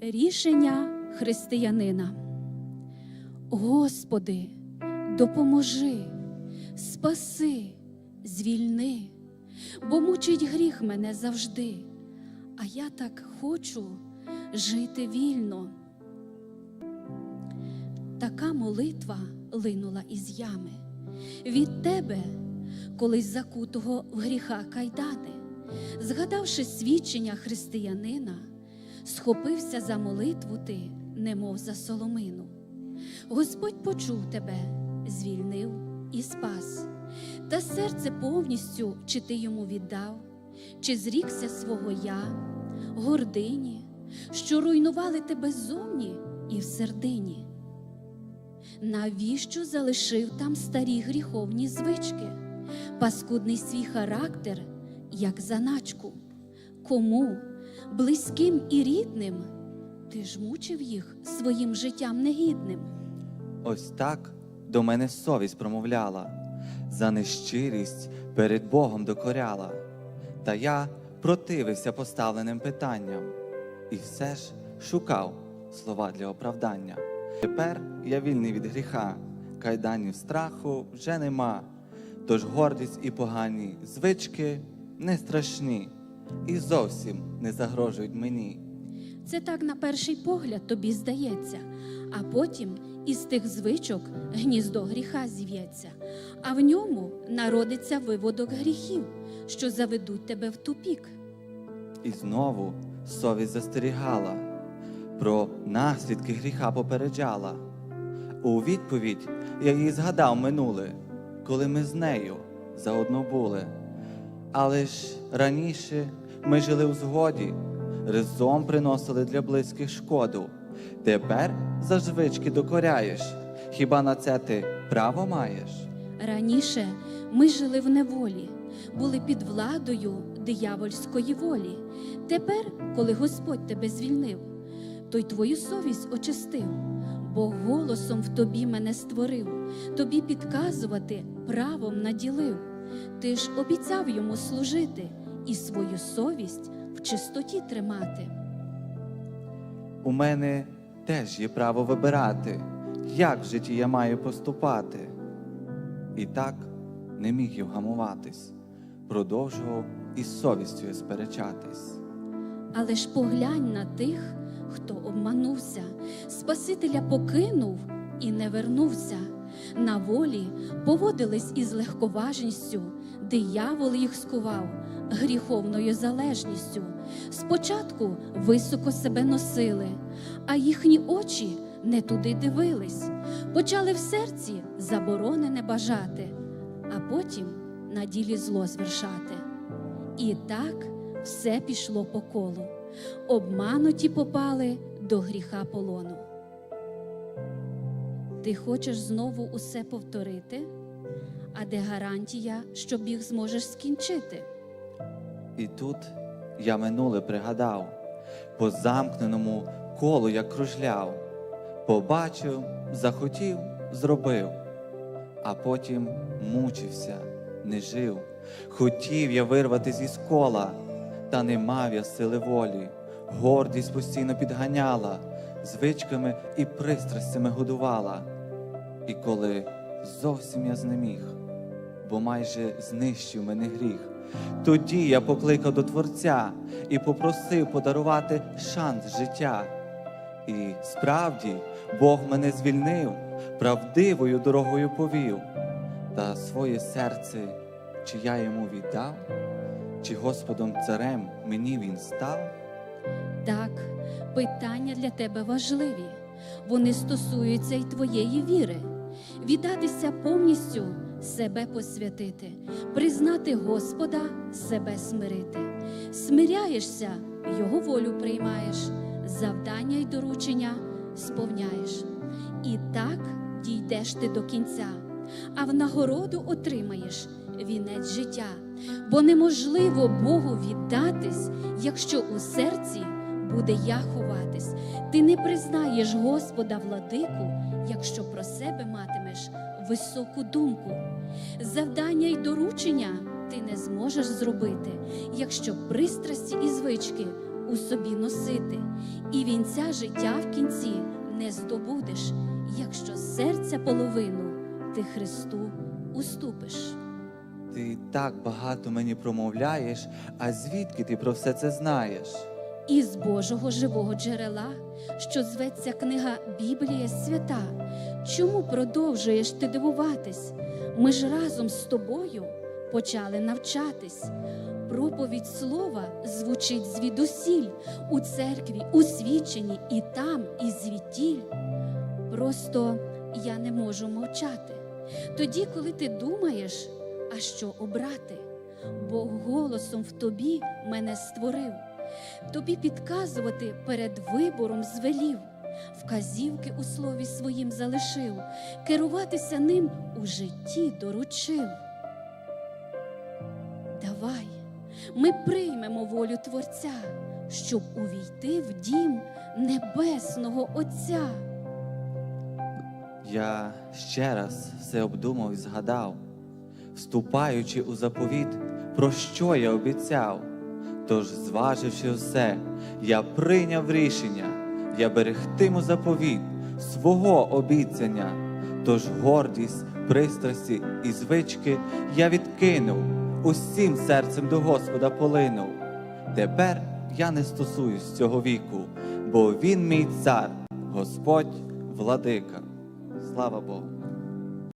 Рішення християнина. Господи, допоможи, спаси, звільни, бо мучить гріх мене завжди, а я так хочу жити вільно. Така молитва линула із ями. Від тебе, колись закутого в гріха кайдани, згадавши свідчення християнина, схопився за молитву ти, немов за соломину. Господь почув тебе, звільнив і спас, та серце повністю чи ти йому віддав, чи зрікся свого я, гордині, що руйнували тебе ззовні і в сердині. Навіщо залишив там старі гріховні звички, паскудний свій характер, як заначку? Кому, близьким і рідним, ти ж мучив їх своїм життям негідним? Ось так до мене совість промовляла, за нещирість перед Богом докоряла. Та я противився поставленим питанням і все ж шукав слова для оправдання. Тепер я вільний від гріха, кайданів страху вже нема. Тож гордість і погані звички не страшні і зовсім не загрожують мені. Це так на перший погляд тобі здається, а потім із тих звичок гніздо гріха зів'ється, а в ньому народиться виводок гріхів, що заведуть тебе в тупік. І знову совість застерігала, про наслідки гріха попереджала. У відповідь я їй згадав минуле, коли ми з нею заодно були. Але ж раніше ми жили в згоді, разом приносили для близьких шкоду. Тепер за звички докоряєш. Хіба на це ти право маєш? Раніше ми жили в неволі, були під владою диявольської волі. Тепер, коли Господь тебе звільнив, то й твою совість очистив, бо голосом в тобі мене створив, тобі підказувати правом наділив. Ти ж обіцяв йому служити і свою совість в чистоті тримати. У мене теж є право вибирати, як в житті я маю поступати. І так не міг я вгамуватись, продовжував із совістю я сперечатись. Але ж поглянь на тих, хто обманувся, Спасителя покинув і не вернувся. На волі поводились із легковажністю, диявол їх скував гріховною залежністю. Спочатку високо себе носили, а їхні очі не туди дивились, почали в серці заборонене бажати, а потім на ділі зло звершати. І так все пішло по колу. Обмануті попали до гріха полону. Ти хочеш знову усе повторити, а де гарантія, що біг зможеш скінчити? І тут я минуле пригадав, по замкненому колу я кружляв, побачив, захотів, зробив, а потім мучився, не жив. Хотів я вирватися із кола, та не мав я сили волі. Гордість постійно підганяла, звичками і пристрастями годувала. І коли зовсім я знеміг, бо майже знищив мене гріх, тоді я покликав до Творця і попросив подарувати шанс життя. І справді Бог мене звільнив, правдивою дорогою повів, та своє серце, чи я йому віддав, чи Господом царем мені він став. Так, питання для тебе важливі. Вони стосуються й твоєї віри. Віддатися повністю себе посвятити, признати Господа, себе смирити. Смиряєшся, Його волю приймаєш, завдання й доручення сповняєш. І так дійдеш ти до кінця, а в нагороду отримаєш вінець життя, бо неможливо Богу віддатись, якщо у серці буде я ховатись. Ти не признаєш Господа владику, якщо про себе матимеш високу думку. Завдання й доручення ти не зможеш зробити, якщо пристрасті і звички у собі носити, і вінця життя в кінці не здобудеш, якщо серця половину ти Христу уступиш. Ти так багато мені промовляєш, а звідки ти про все це знаєш? Із Божого живого джерела, що зветься книга Біблія Свята. Чому продовжуєш ти дивуватись? Ми ж разом з тобою почали навчатись. Проповідь слова звучить звідусіль у церкві, у свідченні і там, і звідтіль. Просто я не можу мовчати. Тоді, коли ти думаєш, а що обрати, Бог голосом в тобі мене створив тобі підказувати перед вибором звелів, вказівки у слові своїм залишив, керуватися ним у житті доручив. Давай, ми приймемо волю Творця, щоб увійти в дім небесного Отця. Я ще раз все обдумав і згадав, вступаючи у заповіт, про що я обіцяв. Тож, зваживши все, я прийняв рішення, я берегтиму заповіт свого обіцяння. Тож гордість, пристрасті і звички я відкинув, усім серцем до Господа полинув. Тепер я не стосуюсь цього віку, бо він мій цар, Господь, владика. Слава Богу.